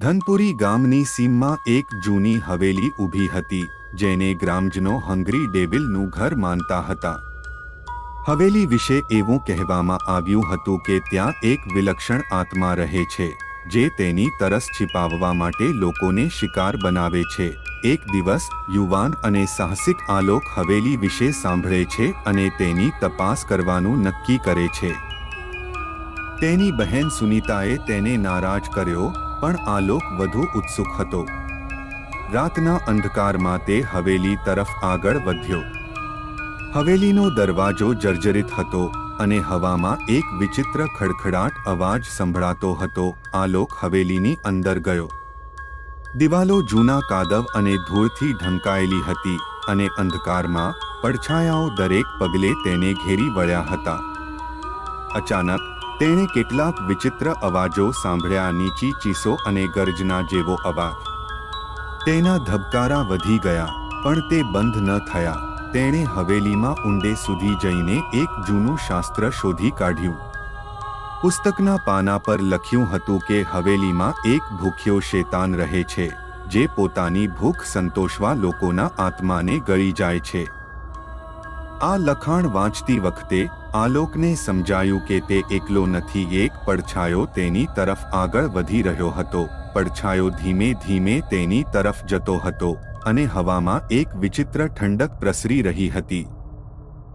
ધનપુરી ગામની સીમમાં એક જૂની હવેલી ઊભી હતી, જેને ગ્રામજનો હંગરી ડેવિલનું ઘર માનતા હતા. હવેલી વિશે એવું કહેવામાં આવ્યું હતું કે ત્યાં એક વિલક્ષણ આત્મા રહે છે, જે તેની તરસ છિપાવવા માટે લોકોને શિકાર બનાવે છે. એક દિવસ, યુવાન અને સાહસિક આલોક હવેલી વિશે સાંભળે છે અને તેની તપાસ કરવાનું નક્કી કરે છે. તેની બહેન સુનીતાએ તેને નારાજ કર્યો પણ આલોક વધુ ઉત્સુક હતો. રાતના અંધકારમાં તે હવેલી તરફ આગળ વધ્યો. હવેલીનો દરવાજો જર્જરિત હતો અને હવામાં એક વિચિત્ર ખડખડાટ અવાજ સંભળાતો હતો આલોક હવેલીની અંદર ગયો. દિવાલો જૂના કાદવ અને ધૂળથી ઢંકાયેલી હતી અને અંધકારમાં પડછાયાઓ દરેક પગલે તેને ઘેરી વળ્યા હતા. અચાનક તેણે કેટલાક વિચિત્ર અવાજો સાંભળ્યા નીચી ચીસો અને ગર્જના જેવો અવાજ. તેના ધબકારા વધી ગયા, પણ તે બંધ ન થયા. તેણે હવેલીમાં ઊંડે સુધી જઈને એક જૂનું શાસ્ત્ર શોધી કાઢ્યું. પુસ્તકના પાના પર લખ્યું હતું કે હવેલીમાં એક ભૂખ્યો શેતાન રહે છે, જે પોતાની ભૂખ સંતોષવા લોકોના આત્માને ગળી જાય છે. આ લખાણ વાંચતી વખતે આલોકને સમજાયું કે તે એકલો નથી, એક પડછાયો તેની તરફ આગળ વધી રહ્યો હતો. પડછાયો ધીમે ધીમે તેની તરફ જતો હતો અને હવામાં એક વિચિત્ર ઠંડક પ્રસરી રહી હતી.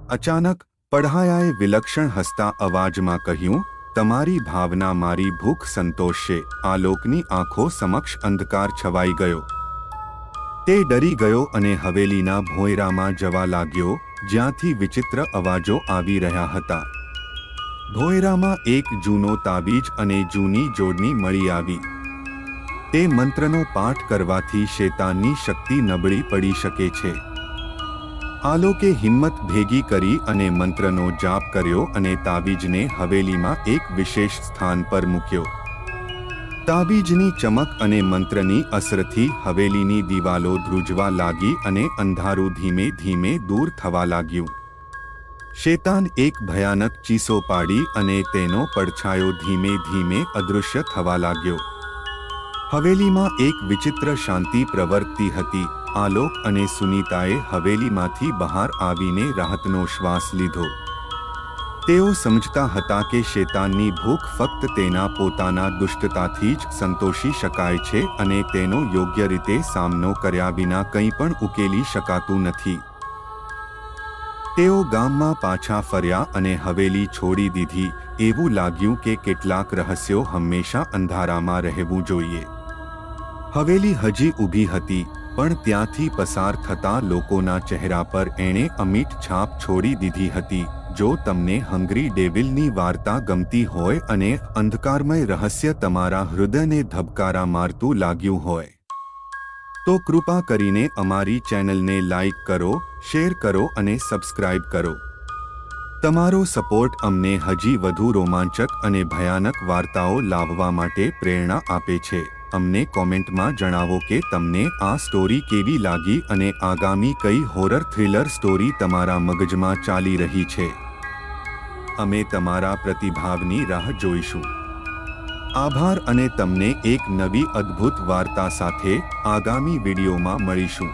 અચાનક પઢાયાએ વિલક્ષણ હસતા અવાજમાં કહ્યું, તમારી ભાવના મારી ભૂખ સંતોષશે. આલોકની આંખો સમક્ષ અંધકાર છવાઈ ગયો. તે ડરી ગયો અને હવેલીના ભોંયરામાં જવા લાગ્યો જ્યાંથી વિચિત્ર અવાજો આવી રહ્યા હતા. ધોયરામાં એક જૂનો તાબીજ અને જૂની જોડણી મળી આવી. તે મંત્રનો પાઠ કરવાથી શેતાનની શક્તિ નબળી પડી શકે છે. આલોકે હિંમત ભેગી કરી અને મંત્રનો જાપ કર્યો અને તાબીજને હવેલીમાં એક વિશેષ સ્થાન પર મૂક્યો. તાબીજની ચમક અને મંત્રની અસરથી હવેલીની દિવાલો ધ્રુજવા લાગી અને અંધારું ધીમે ધીમે દૂર થવા લાગ્યું. શેતાન એક ભયાનક ચીસો પાડી અને તેનો પડછાયો ધીમે ધીમે અદૃશ્ય થવા લાગ્યો. હવેલીમાં એક વિચિત્ર શાંતિ પ્રવર્તતી હતી. આલોક અને સુનીતાએ હવેલીમાંથી બહાર આવીને રાહતનો શ્વાસ લીધો. તેઓ સમજતા હતા કે શેતાનની ભૂખ ફક્ત તેના પોતાના દુષ્ટતાથી જ સંતોષી શકાય છે અને તેનો યોગ્ય રીતે સામનો કર્યા વિના કંઈ પણ ઉકેલી શકાતું નથી. તેઓ ગામમાં પાછા ફર્યા અને હવેલી છોડી દીધી, એવું લાગ્યું કે કેટલાક રહસ્યો હંમેશા અંધારામાં રહેવું જોઈએ. હવેલી હજી ઊભી હતી, પણ ત્યાંથી પસાર થતા લોકોના ચહેરા પર એણે અમીટ છાપ છોડી દીધી હતી. જો તમને હંગરી ડેવિલની વાર્તા ગમતી હોય અને અંધકારમય રહસ્ય તમારા હૃદયને ધબકારા મારતું લાગ્યું હોય, તો કૃપા કરીને અમારી ચેનલને લાઈક કરો, શેર કરો અને સબસ્ક્રાઇબ કરો. તમારો સપોર્ટ અમને હજી વધુ રોમાંચક અને ભયાનક વાર્તાઓ લાવવા માટે પ્રેરણા આપે છે. અમને કોમેન્ટમાં જણાવો કે તમને આ સ્ટોરી કેવી લાગી અને આગામી કઈ હોરર થ્રિલર સ્ટોરી તમારા મગજમાં ચાલી રહી છે. અમે તમારા પ્રતિભાવની રાહ જોઈશું. આભાર અને તમને એક નવી અદ્ભુત વાર્તા સાથે આગામી વિડીયોમાં મળીશું.